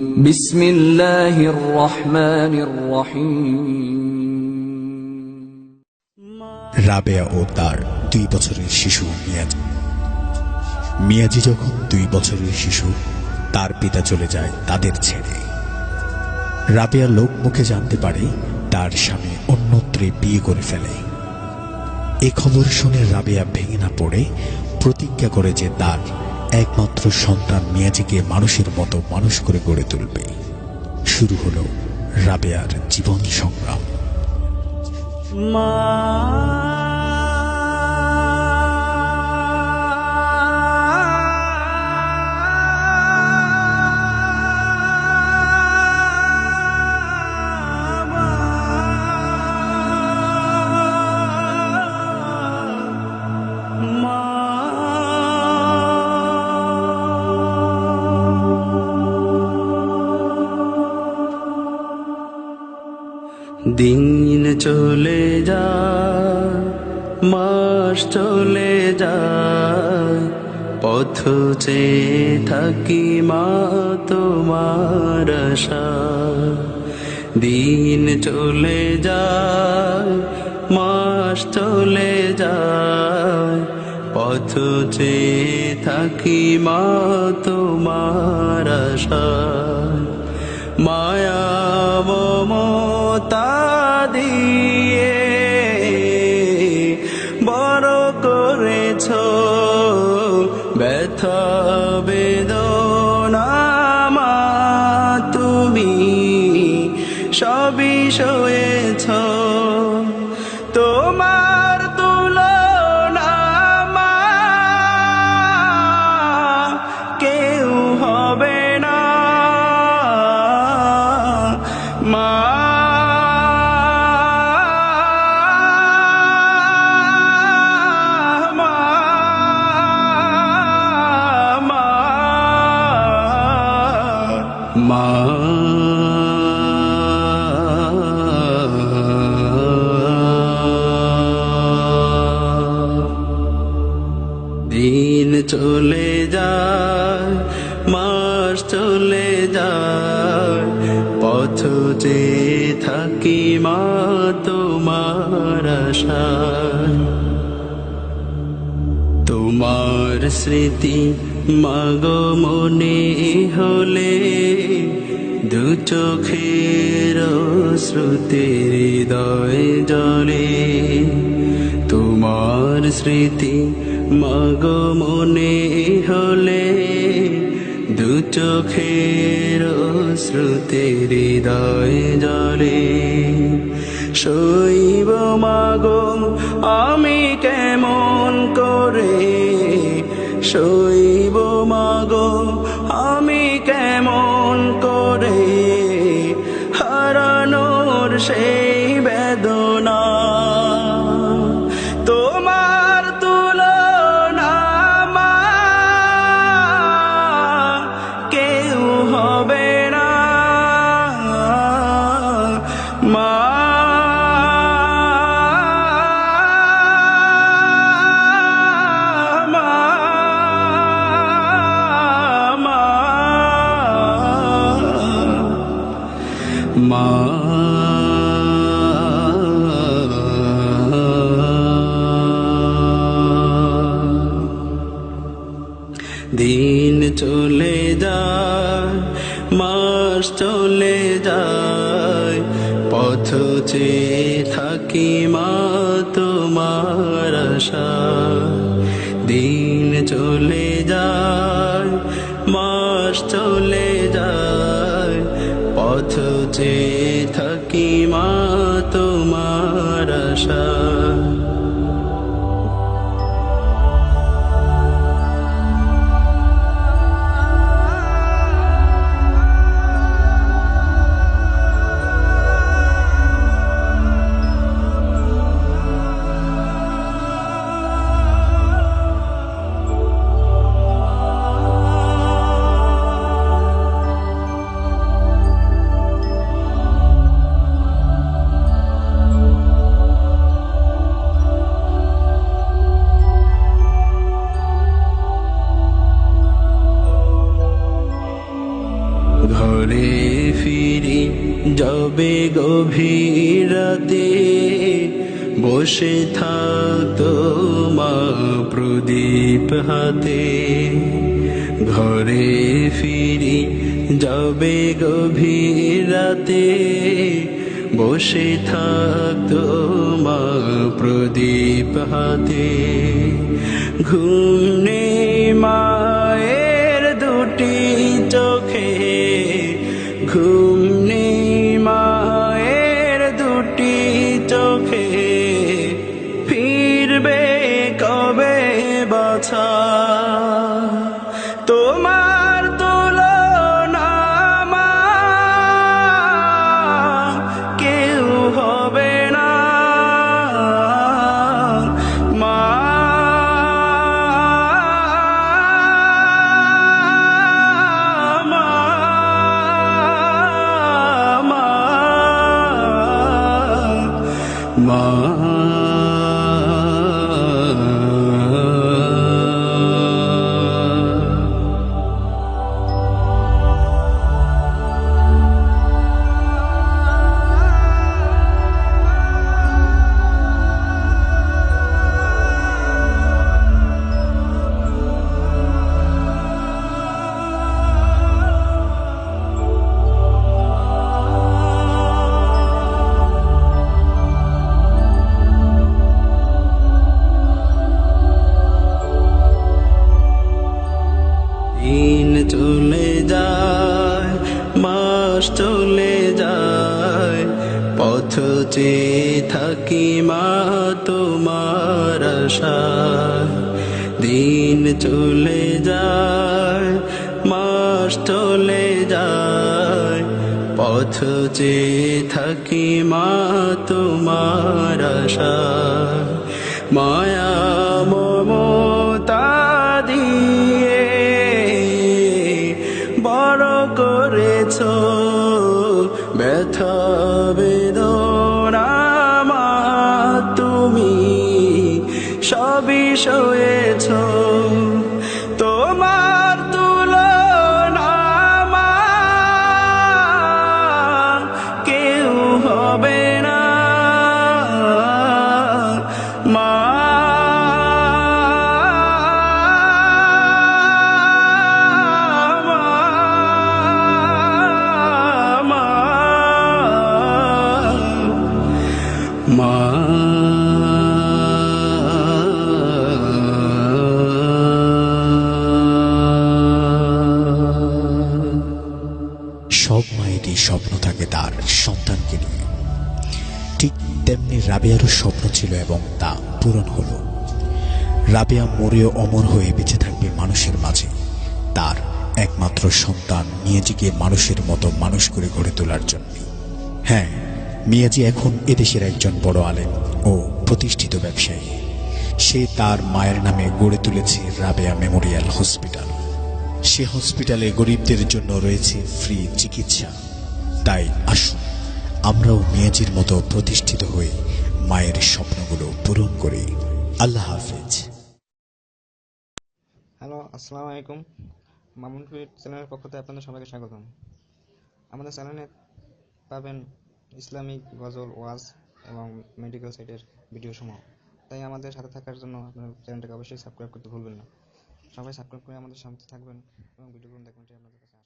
বিসমিল্লাহির রহমানির রহিম। রাবেয়া ও তার দুই বছরের শিশু মিয়াজ। মিয়াজি যখন দুই বছরের শিশু, তার পিতা চলে যায় তাদের ছেড়ে। রাবেয়া লোক মুখে জানতে পারে তার স্বামী অন্যত্রে বিয়ে করে ফেলে। এ খবর শুনে রাবেয়া ভেঙে না পড়ে প্রতিজ্ঞা করে যে তার একমাত্র সন্তান মিয়াজিকে মানুষের মতো মানুষ করে গড়ে তুলবে। শুরু হলো রাবেয়ার জীবন সংগ্রাম। দিন চলে যায় মাস চলে যায় পথ চেয়ে থাকি মা তোমার। দিন চলে যায় মাস চলে যায় পথ চেয়ে থাকি মা তোমার। মায়া মমতা ব্যথা বেদনা তুমি সবই সয়েছ। তোমার তুলনা কেউ হবে না। মা মা দিন চলে যায় মাস চলে যায় পথ যে থাকি মা তোমার আশায়। তোমার স্মৃতি মাগো মনে হলে দু চোখের শ্রুতির হৃদয় জলে তোমার স্মৃতি মাগো মনে হলে দু চোখের শ্রুতির হৃদয় জলে শৈব মাগো, আমি কেমন করে শৈব মাগো আমি কেমন করে হারানোর সেই দিন চলে যায়, মাস চলে যায়, পথ চেয়ে থাকি মা তোমার। দিন চলে যায়, মাস চলে যায় পথ চেয়ে থাকি মা তোমার আশায়। রাতে বসে থাকতো মা প্রদীপ হাতে। ঘরে ফিরি যাবে গভীর রাতে বসে থাকতো মা প্রদীপ হাতে। ঘুম time. মাস চলে যায়। পথ চেয়ে থাকি মা তোমার আশায়। দিন চলে যায়, মাস চলে যায়। পথ চেয়ে থাকি মা তোমার আশায়। মায়া, মমতা দিয়ে বেদনা মা তুমি সবই সয়েছ। তার সন্তানকে নিয়ে। ঠিক তেমনি রাবেয়ারও স্বপ্ন ছিল এবং তা পূরণ হলো। রাবেয়া মরেও অমর হয়ে বেঁচে থাকবে মানুষের মাঝে। তার একমাত্র সন্তান মিয়াজিকে মানুষের মতো মানুষ করে গড়ে তোলার জন্য। হ্যাঁ মিয়াজি এখন এদেশের একজন বড় আলেম ও প্রতিষ্ঠিত ব্যবসায়ী। সে তার মায়ের নামে গড়ে তুলেছে রাবেয়া মেমোরিয়াল হসপিটাল। সে হসপিটালে গরিবদের জন্য রয়েছে ফ্রি চিকিৎসা। তাই আসুন, আমরাও মিয়াজির মতো প্রতিষ্ঠিত হয়ে মায়ের স্বপ্নগুলো পূরণ করি। আল্লাহ হাফেজ। হ্যালো, আসসালামু আলাইকুম। মামুন টুইট চ্যানেলের পক্ষ থেকে আপনাদের সবাইকে স্বাগতম। আমাদের চ্যানেলে পাবেন ইসলামিক গজল, ওয়াজ এবং মেডিকেল সাইটের ভিডিও সমূহ তাই আমাদের সাথে থাকার জন্য আপনার চ্যানেলটাকে অবশ্যই সাবস্ক্রাইব করতে ভুলবেন না। সবাই সাবস্ক্রাইব করে আমাদের সাথে থাকবেন এবং ভিডিওগুলো দেখবেন আপনাদের কাছে